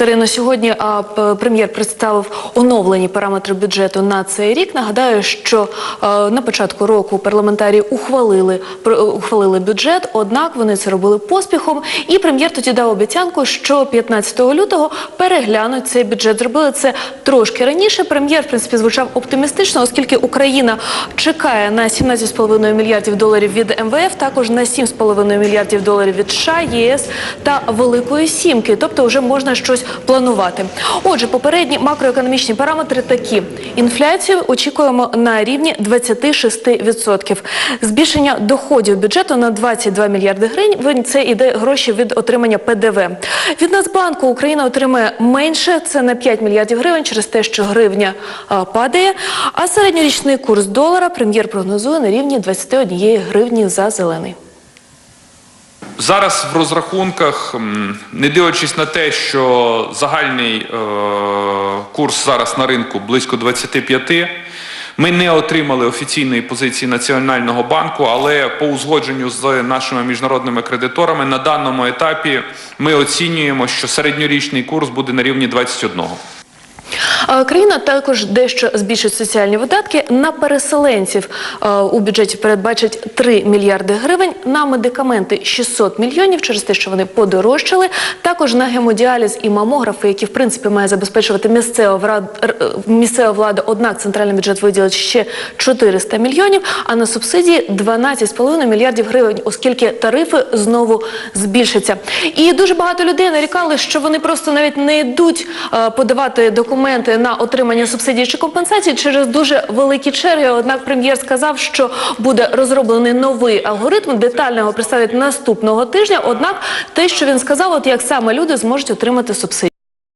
Дарино, сьогодні прем'єр представив оновлені параметри бюджету на цей рік. Нагадаю, що на початку року парламентарії ухвалили ухвалили бюджет, однак вони це робили поспіхом. І прем'єр тоді дав обіцянку, що 15 лютого переглянуть цей бюджет. Зробили це трошки раніше. Прем'єр, в принципі, звучав оптимістично, оскільки Україна чекає на 17,5 мільярдів доларів від МВФ, також на 7,5 мільярдів доларів від США, ЄС та Великої Сімки. Тобто вже можна щось планувати. Отже, попередні макроекономічні параметри такі: інфляцію очікуємо на рівні 26%. Збільшення доходів бюджету на 22 мільярди гривень. Це іде гроші від отримання ПДВ. Від Нацбанку Україна отримає менше. Це на 5 мільярдів гривень через те, що гривня падає. А середньорічний курс долара прем'єр прогнозує на рівні 21 гривні за зелений. Зараз в розрахунках, не дивлячись на те, що загальний е, курс зараз на ринку близько 25, ми не отримали офіційної позиції Національного банку, але по узгодженню з нашими міжнародними кредиторами на даному етапі ми оцінюємо, що середньорічний курс буде на рівні 21. Країна також дещо збільшить соціальні видатки на переселенців. У бюджеті передбачить 3 мільярди гривень, на медикаменти 600 мільйонів через те, що вони подорожчали. Також на гемодіаліз і мамографи, які в принципі має забезпечувати місцева е, місцева влада. Однак центральний бюджет виділить ще 400 мільйонів, а на субсидії 12,5 мільярдів гривень, оскільки тарифи знову збільшаться. І дуже багато людей нарікали, що вони просто навіть не йдуть е, подавати документи на отримання субсидій чи компенсацій через дуже великі черги. Однак прем'єр сказав, що буде розроблений новий алгоритм, детально його представить наступного тижня. Однак те, що він сказав, от як саме люди зможуть отримати субсидії.